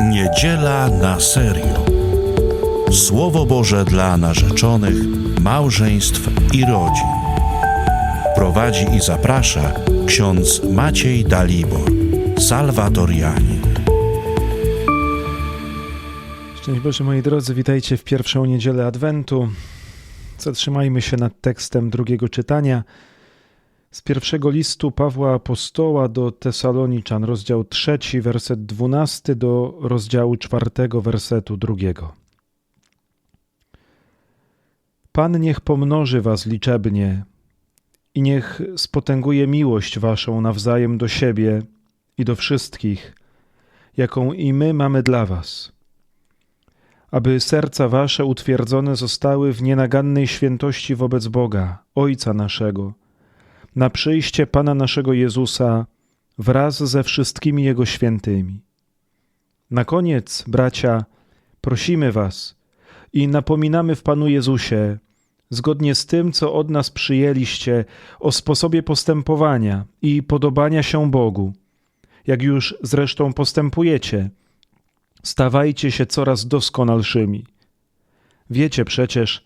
Niedziela na serio. Słowo Boże dla narzeczonych, małżeństw i rodzin. Prowadzi i zaprasza ksiądz Maciej Dalibor, salwatorianin. Szczęść Boże, moi drodzy, witajcie w pierwszą niedzielę Adwentu. Zatrzymajmy się nad tekstem drugiego czytania z pierwszego listu Pawła Apostoła do Tesaloniczan, rozdział trzeci, werset dwunasty do rozdziału czwartego, wersetu drugiego. Pan niech pomnoży was liczebnie i niech spotęguje miłość waszą nawzajem do siebie i do wszystkich, jaką i my mamy dla was aby serca wasze utwierdzone zostały w nienagannej świętości wobec Boga, Ojca naszego, na przyjście Pana naszego Jezusa wraz ze wszystkimi Jego świętymi. Na koniec, bracia, prosimy was i napominamy w Panu Jezusie, zgodnie z tym, co od nas przyjęliście, o sposobie postępowania i podobania się Bogu, jak już zresztą postępujecie – stawajcie się coraz doskonalszymi. Wiecie przecież,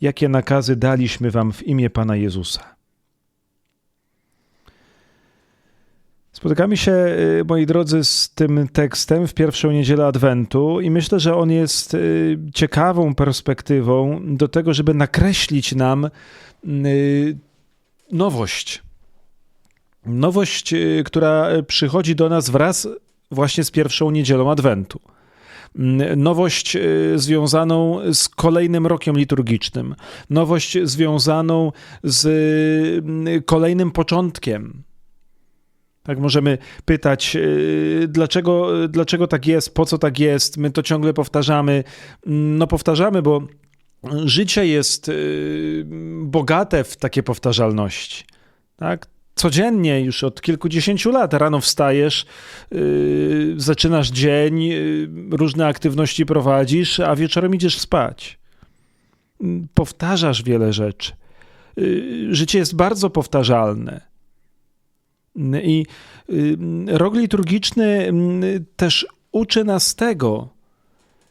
jakie nakazy daliśmy wam w imię Pana Jezusa. Spotykamy się, y, moi drodzy, z tym tekstem w pierwszą niedzielę Adwentu i myślę, że on jest y, ciekawą perspektywą do tego, żeby nakreślić nam y, nowość. Nowość, która przychodzi do nas wraz właśnie z pierwszą niedzielą Adwentu. Nowość y, związaną z kolejnym rokiem liturgicznym, nowość związaną z y, kolejnym początkiem. Tak możemy pytać, y, dlaczego, dlaczego tak jest, po co tak jest. My to ciągle powtarzamy. No, powtarzamy, bo życie jest bogate w takie powtarzalności. Tak? codziennie już od kilkudziesięciu lat rano wstajesz, yy, zaczynasz dzień, różne aktywności prowadzisz, a wieczorem idziesz spać. Powtarzasz wiele rzeczy. Życie jest bardzo powtarzalne. I yy, rok liturgiczny też uczy nas tego,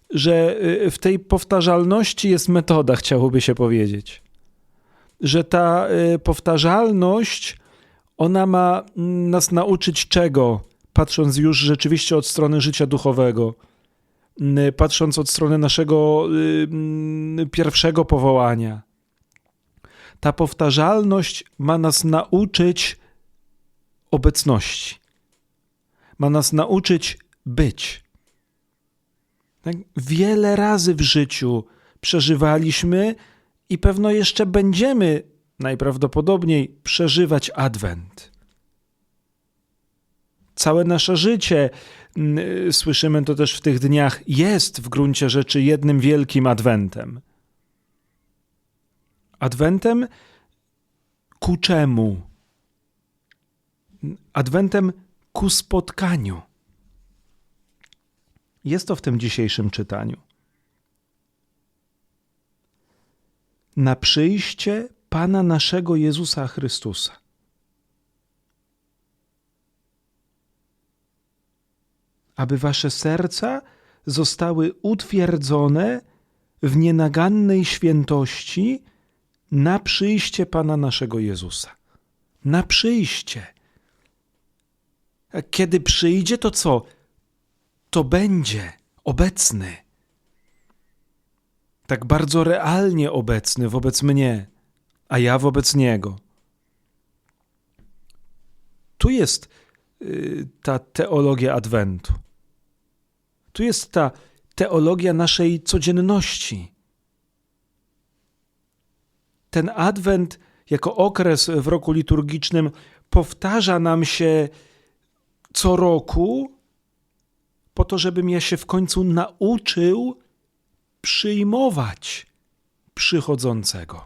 że w tej powtarzalności jest metoda, chciałoby się powiedzieć. Że ta powtarzalność ona ma nas nauczyć czego, patrząc już rzeczywiście od strony życia duchowego, patrząc od strony naszego pierwszego powołania. Ta powtarzalność ma nas nauczyć obecności, ma nas nauczyć być. Tak? Wiele razy w życiu przeżywaliśmy i pewno jeszcze będziemy najprawdopodobniej przeżywać Adwent. Całe nasze życie, słyszymy to też w tych dniach, jest w gruncie rzeczy jednym wielkim Adwentem. Adwentem ku czemu? Adwentem ku spotkaniu. Jest to w tym dzisiejszym czytaniu. Na przyjście Pana naszego Jezusa Chrystusa. Aby wasze serca zostały utwierdzone w nienagannej świętości na przyjście Pana naszego Jezusa. Na przyjście. Kiedy przyjdzie, to co? To będzie obecny. Tak bardzo realnie obecny wobec mnie a ja wobec Niego. Tu jest y, ta teologia Adwentu. Tu jest ta teologia naszej codzienności. Ten Adwent jako okres w roku liturgicznym powtarza nam się co roku, po to, żebym ja się w końcu nauczył przyjmować przychodzącego.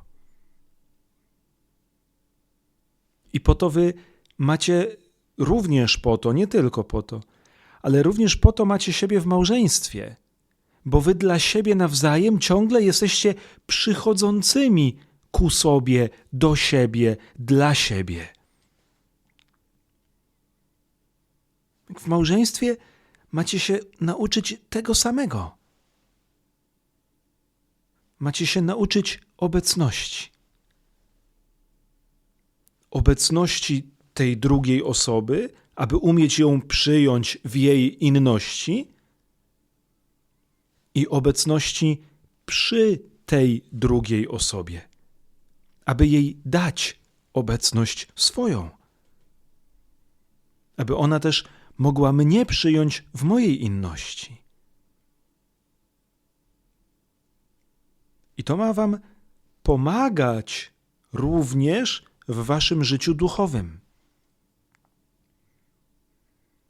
I po to wy macie również po to, nie tylko po to, ale również po to macie siebie w małżeństwie, bo wy dla siebie nawzajem ciągle jesteście przychodzącymi ku sobie, do siebie, dla siebie. W małżeństwie macie się nauczyć tego samego. Macie się nauczyć obecności. Obecności tej drugiej osoby, aby umieć ją przyjąć w jej inności i obecności przy tej drugiej osobie, aby jej dać obecność swoją, aby ona też mogła mnie przyjąć w mojej inności. I to ma Wam pomagać również w Waszym życiu duchowym.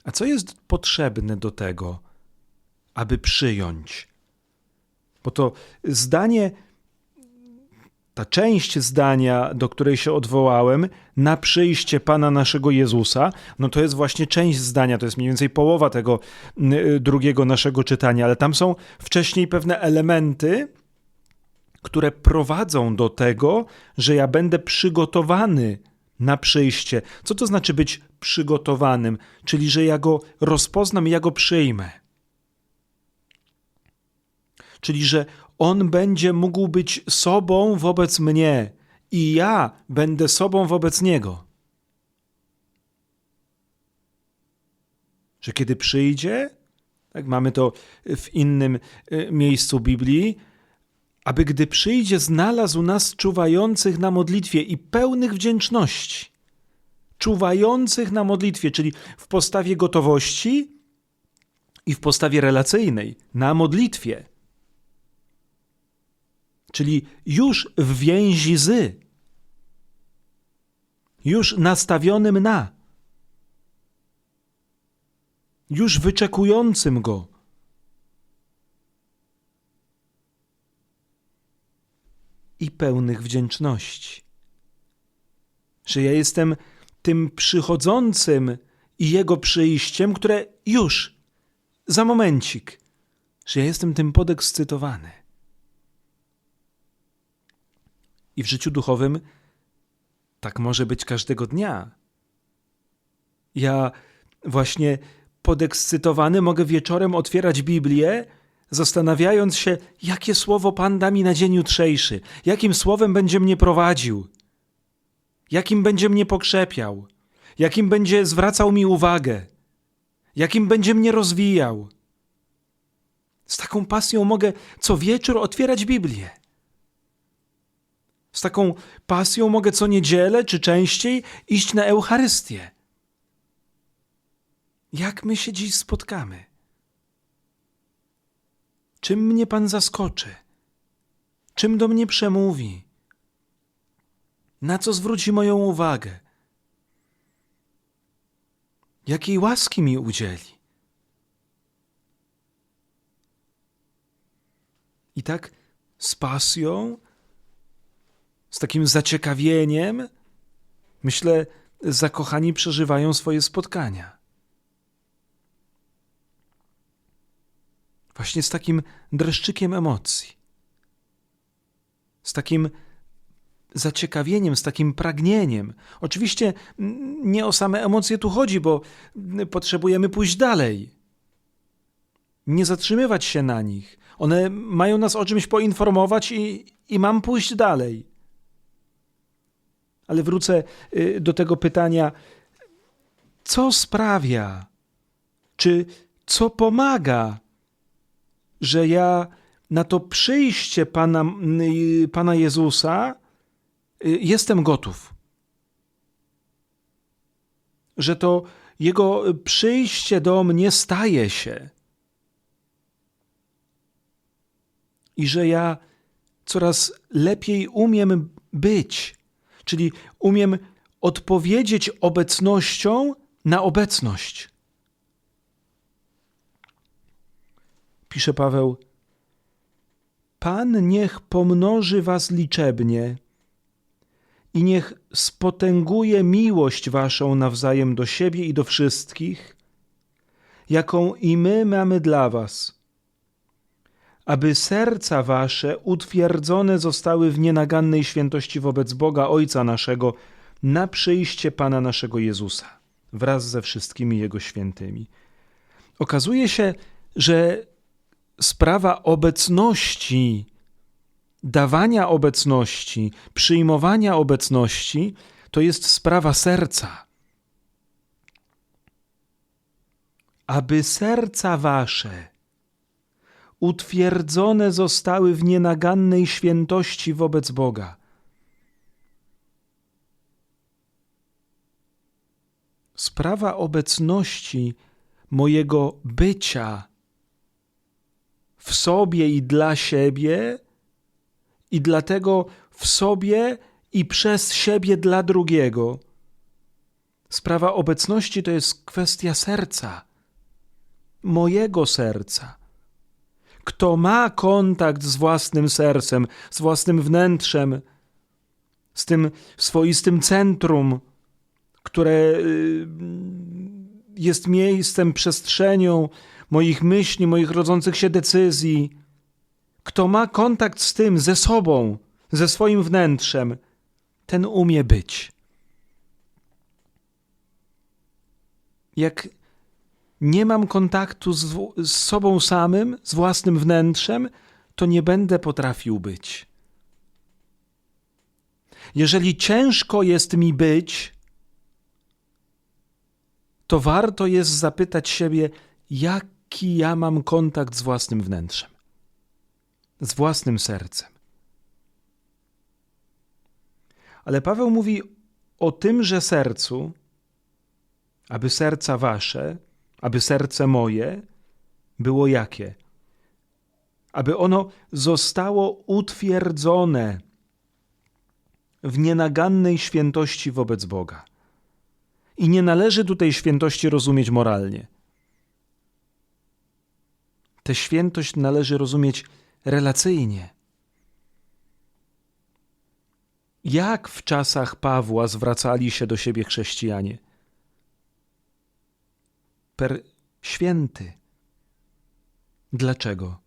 A co jest potrzebne do tego, aby przyjąć? Bo to zdanie, ta część zdania, do której się odwołałem, na przyjście Pana naszego Jezusa, no to jest właśnie część zdania, to jest mniej więcej połowa tego y, drugiego naszego czytania, ale tam są wcześniej pewne elementy, które prowadzą do tego, że ja będę przygotowany na przyjście. Co to znaczy być przygotowanym? Czyli, że ja go rozpoznam i ja go przyjmę. Czyli, że on będzie mógł być sobą wobec mnie i ja będę sobą wobec niego. Że kiedy przyjdzie, tak mamy to w innym y, miejscu Biblii, aby gdy przyjdzie, znalazł nas czuwających na modlitwie i pełnych wdzięczności. Czuwających na modlitwie, czyli w postawie gotowości i w postawie relacyjnej, na modlitwie. Czyli już w więzi z, już nastawionym na, już wyczekującym go i pełnych wdzięczności. Że ja jestem tym przychodzącym i jego przyjściem, które już, za momencik, że ja jestem tym podekscytowany. I w życiu duchowym tak może być każdego dnia. Ja właśnie podekscytowany mogę wieczorem otwierać Biblię zastanawiając się, jakie słowo Pan da mi na dzień jutrzejszy, jakim słowem będzie mnie prowadził, jakim będzie mnie pokrzepiał, jakim będzie zwracał mi uwagę, jakim będzie mnie rozwijał. Z taką pasją mogę co wieczór otwierać Biblię. Z taką pasją mogę co niedzielę czy częściej iść na Eucharystię. Jak my się dziś spotkamy? Czym mnie Pan zaskoczy? Czym do mnie przemówi? Na co zwróci moją uwagę? Jakiej łaski mi udzieli? I tak z pasją, z takim zaciekawieniem, myślę, zakochani przeżywają swoje spotkania. Właśnie z takim dreszczykiem emocji, z takim zaciekawieniem, z takim pragnieniem. Oczywiście nie o same emocje tu chodzi, bo potrzebujemy pójść dalej. Nie zatrzymywać się na nich. One mają nas o czymś poinformować i, i mam pójść dalej. Ale wrócę y, do tego pytania, co sprawia, czy co pomaga że ja na to przyjście Pana, Pana Jezusa y, jestem gotów. Że to Jego przyjście do mnie staje się. I że ja coraz lepiej umiem być, czyli umiem odpowiedzieć obecnością na obecność. pisze Paweł, Pan niech pomnoży was liczebnie i niech spotęguje miłość waszą nawzajem do siebie i do wszystkich, jaką i my mamy dla was, aby serca wasze utwierdzone zostały w nienagannej świętości wobec Boga Ojca naszego na przyjście Pana naszego Jezusa wraz ze wszystkimi Jego świętymi. okazuje się, że sprawa obecności, dawania obecności, przyjmowania obecności to jest sprawa serca. Aby serca wasze utwierdzone zostały w nienagannej świętości wobec Boga. Sprawa obecności mojego bycia w sobie i dla siebie, i dlatego w sobie i przez siebie dla drugiego. Sprawa obecności to jest kwestia serca, mojego serca. Kto ma kontakt z własnym sercem, z własnym wnętrzem, z tym swoistym centrum, które y, jest miejscem, przestrzenią moich myśli, moich rodzących się decyzji. Kto ma kontakt z tym, ze sobą, ze swoim wnętrzem, ten umie być. Jak nie mam kontaktu z, z sobą samym, z własnym wnętrzem, to nie będę potrafił być. Jeżeli ciężko jest mi być, to warto jest zapytać siebie, jaki ja mam kontakt z własnym wnętrzem, z własnym sercem. Ale Paweł mówi o tymże sercu, aby serca wasze, aby serce moje było jakie? Aby ono zostało utwierdzone w nienagannej świętości wobec Boga. I nie należy tutaj świętości rozumieć moralnie. Tę świętość należy rozumieć relacyjnie. Jak w czasach Pawła zwracali się do siebie chrześcijanie? Per święty. Dlaczego?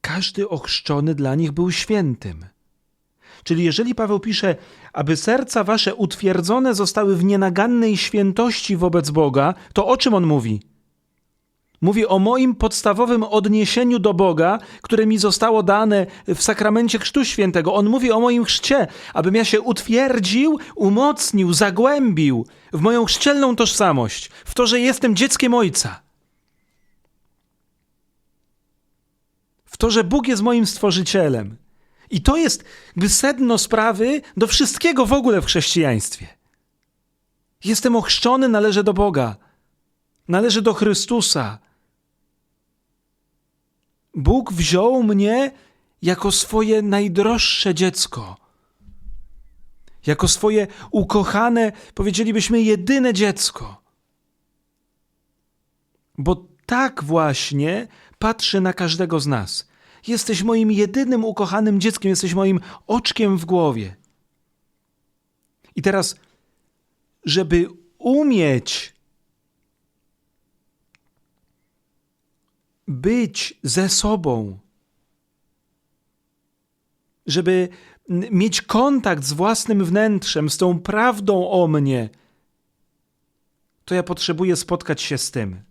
Każdy ochrzczony dla nich był świętym. Czyli jeżeli Paweł pisze, aby serca wasze utwierdzone zostały w nienagannej świętości wobec Boga, to o czym on mówi? Mówi o moim podstawowym odniesieniu do Boga, które mi zostało dane w sakramencie Chrztu Świętego. On mówi o moim chrzcie, abym ja się utwierdził, umocnił, zagłębił w moją chrzcielną tożsamość, w to, że jestem dzieckiem Ojca. W to, że Bóg jest moim stworzycielem. I to jest jakby sedno sprawy do wszystkiego w ogóle w chrześcijaństwie. Jestem ochrzczony, należę do Boga, należę do Chrystusa. Bóg wziął mnie jako swoje najdroższe dziecko, jako swoje ukochane, powiedzielibyśmy, jedyne dziecko. Bo tak właśnie patrzy na każdego z nas. Jesteś moim jedynym ukochanym dzieckiem, jesteś moim oczkiem w głowie. I teraz, żeby umieć być ze sobą, żeby mieć kontakt z własnym wnętrzem, z tą prawdą o mnie, to ja potrzebuję spotkać się z tym.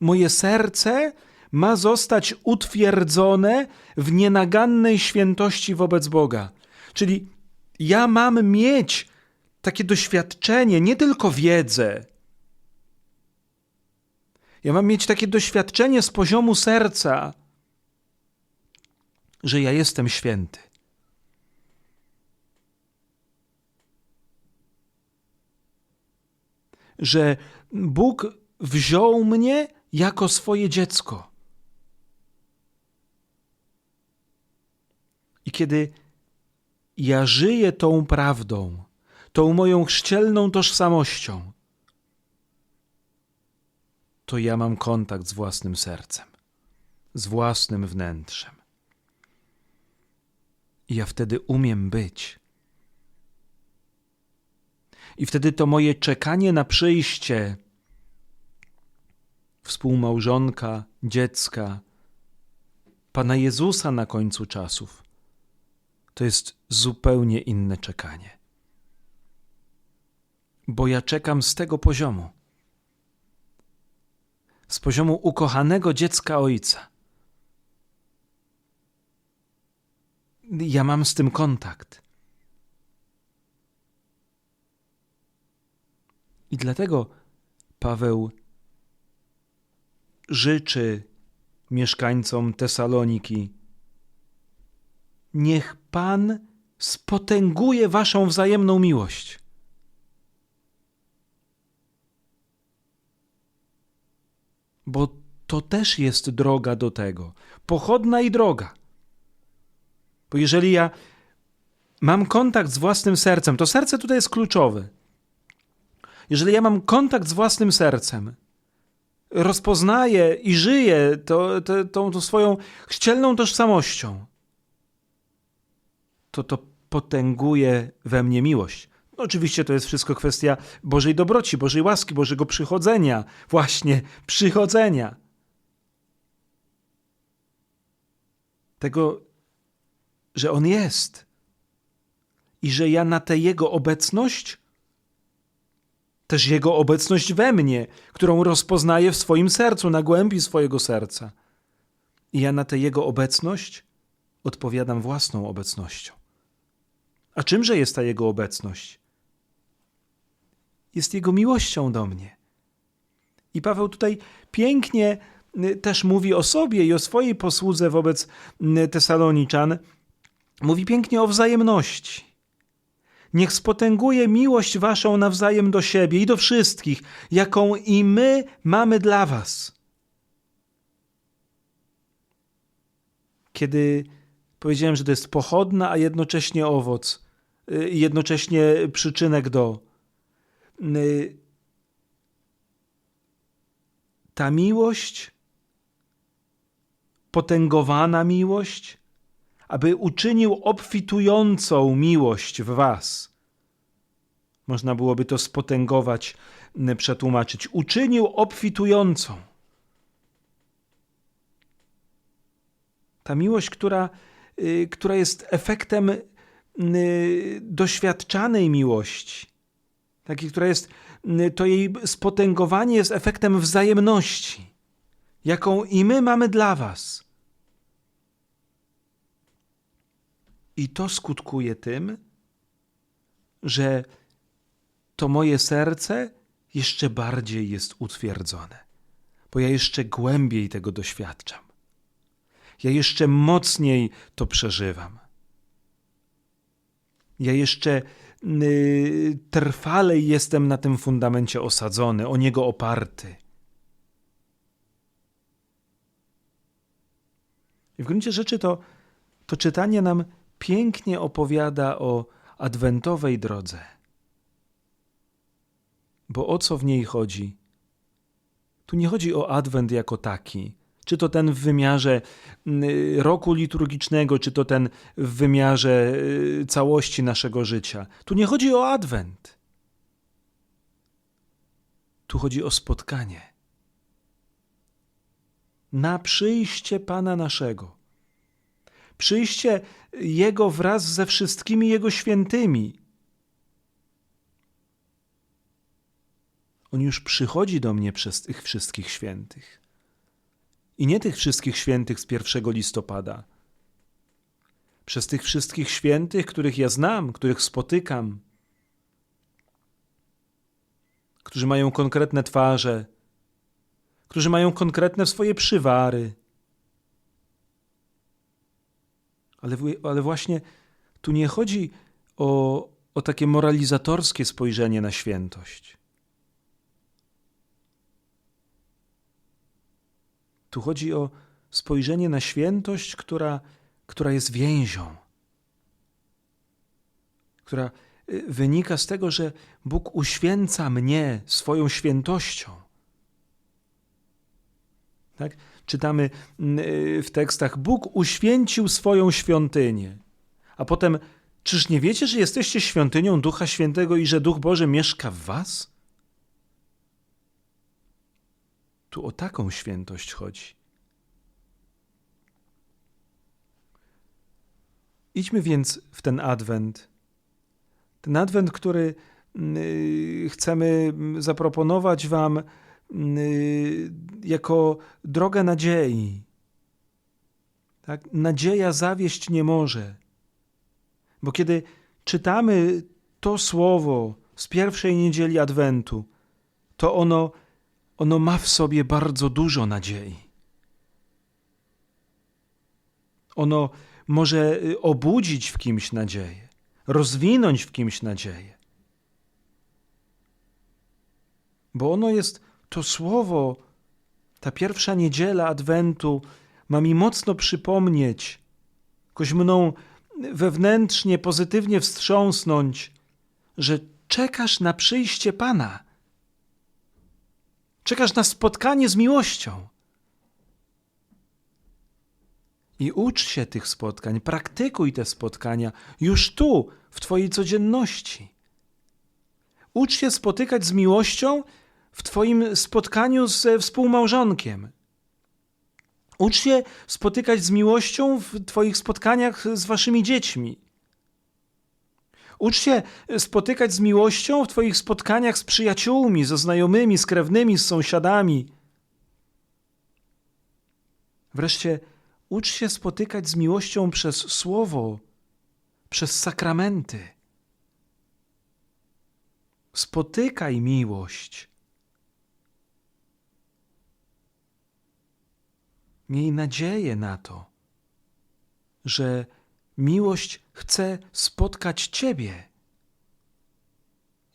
Moje serce ma zostać utwierdzone w nienagannej świętości wobec Boga. Czyli ja mam mieć takie doświadczenie, nie tylko wiedzę. Ja mam mieć takie doświadczenie z poziomu serca, że ja jestem święty. Że Bóg wziął mnie jako swoje dziecko. I kiedy ja żyję tą prawdą, tą moją chrzcielną tożsamością, to ja mam kontakt z własnym sercem, z własnym wnętrzem. I ja wtedy umiem być. I wtedy to moje czekanie na przyjście współmałżonka, dziecka, Pana Jezusa na końcu czasów, to jest zupełnie inne czekanie. Bo ja czekam z tego poziomu. Z poziomu ukochanego dziecka ojca. Ja mam z tym kontakt. I dlatego Paweł życzy mieszkańcom Tesaloniki: Niech Pan spotęguje Waszą wzajemną miłość. Bo to też jest droga do tego, pochodna i droga. Bo jeżeli ja mam kontakt z własnym sercem, to serce tutaj jest kluczowe. Jeżeli ja mam kontakt z własnym sercem, rozpoznaję i żyję to, to, tą, tą swoją chrzcielną tożsamością, to to potęguje we mnie miłość. No oczywiście to jest wszystko kwestia Bożej dobroci, Bożej łaski, Bożego przychodzenia, właśnie przychodzenia. Tego, że On jest i że ja na tę Jego obecność, też Jego obecność we mnie, którą rozpoznaję w swoim sercu, na głębi swojego serca, i ja na tę Jego obecność odpowiadam własną obecnością. A czymże jest ta Jego obecność? Jest Jego miłością do mnie. I Paweł tutaj pięknie y, też mówi o sobie i o swojej posłudze wobec y, Tesaloniczan. Mówi pięknie o wzajemności. Niech spotęguje miłość waszą nawzajem do siebie i do wszystkich, jaką i my mamy dla was. Kiedy powiedziałem, że to jest pochodna, a jednocześnie owoc, y, jednocześnie przyczynek do. Y, Ta miłość, potęgowana miłość, aby uczynił obfitującą miłość w was. Można byłoby to spotęgować, y, przetłumaczyć. Uczynił obfitującą. Ta miłość, która, y, która jest efektem doświadczanej miłości, takiej, która jest, to jej spotęgowanie jest efektem wzajemności, jaką i my mamy dla Was. I to skutkuje tym, że to moje serce jeszcze bardziej jest utwierdzone, bo ja jeszcze głębiej tego doświadczam. Ja jeszcze mocniej to przeżywam. Ja jeszcze y, trwalej jestem na tym fundamencie osadzony, o niego oparty. I w gruncie rzeczy to, to czytanie nam pięknie opowiada o adwentowej drodze. Bo o co w niej chodzi? Tu nie chodzi o adwent jako taki, czy to ten w wymiarze y, roku liturgicznego, czy to ten w wymiarze y, całości naszego życia. Tu nie chodzi o adwent. Tu chodzi o spotkanie. Na przyjście Pana naszego. Przyjście Jego wraz ze wszystkimi Jego świętymi. On już przychodzi do mnie przez tych wszystkich świętych. I nie tych wszystkich świętych z 1 listopada. Przez tych wszystkich świętych, których ja znam, których spotykam, którzy mają konkretne twarze, którzy mają konkretne swoje przywary. Ale, ale właśnie tu nie chodzi o, o takie moralizatorskie spojrzenie na świętość. Tu chodzi o spojrzenie na świętość, która, która jest więzią, która y, wynika z tego, że Bóg uświęca mnie swoją świętością. Tak? Czytamy y, w tekstach: Bóg uświęcił swoją świątynię. A potem, czyż nie wiecie, że jesteście świątynią Ducha Świętego i że Duch Boży mieszka w Was? Tu o taką świętość chodzi. Idźmy więc w ten adwent. Ten adwent, który chcemy zaproponować Wam y, jako drogę nadziei. Tak? Nadzieja zawieść nie może. Bo kiedy czytamy to słowo z pierwszej niedzieli Adwentu, to ono, ono ma w sobie bardzo dużo nadziei. Ono może y, obudzić w kimś nadzieję, rozwinąć w kimś nadzieję. Bo ono jest to słowo, ta pierwsza niedziela Adwentu ma mi mocno przypomnieć, jakoś mną wewnętrznie, pozytywnie wstrząsnąć, że czekasz na przyjście Pana. Czekasz na spotkanie z miłością. I ucz się tych spotkań, praktykuj te spotkania już tu, w Twojej codzienności. Ucz się spotykać z miłością w Twoim spotkaniu ze współmałżonkiem. Ucz się spotykać z miłością w Twoich spotkaniach z Waszymi dziećmi. Ucz się spotykać z miłością w Twoich spotkaniach z przyjaciółmi, ze znajomymi, z krewnymi, z sąsiadami. Wreszcie ucz się spotykać z miłością przez słowo, przez sakramenty. Spotykaj miłość. Miej nadzieję na to, że miłość chce spotkać Ciebie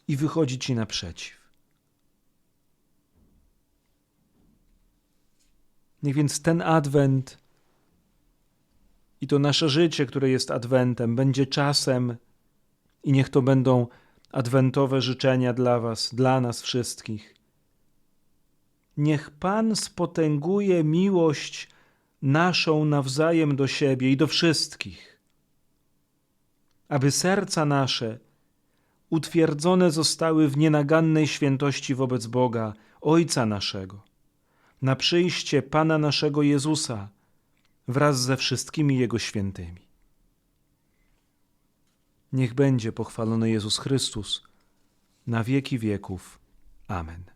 i wychodzi Ci naprzeciw. Niech więc ten adwent i to nasze życie, które jest adwentem, będzie czasem i niech to będą adwentowe życzenia dla Was, dla nas wszystkich. Niech Pan spotęguje miłość naszą nawzajem do siebie i do wszystkich, aby serca nasze utwierdzone zostały w nienagannej świętości wobec Boga, Ojca naszego, na przyjście Pana naszego Jezusa wraz ze wszystkimi Jego świętymi. Niech będzie pochwalony Jezus Chrystus na wieki wieków. Amen.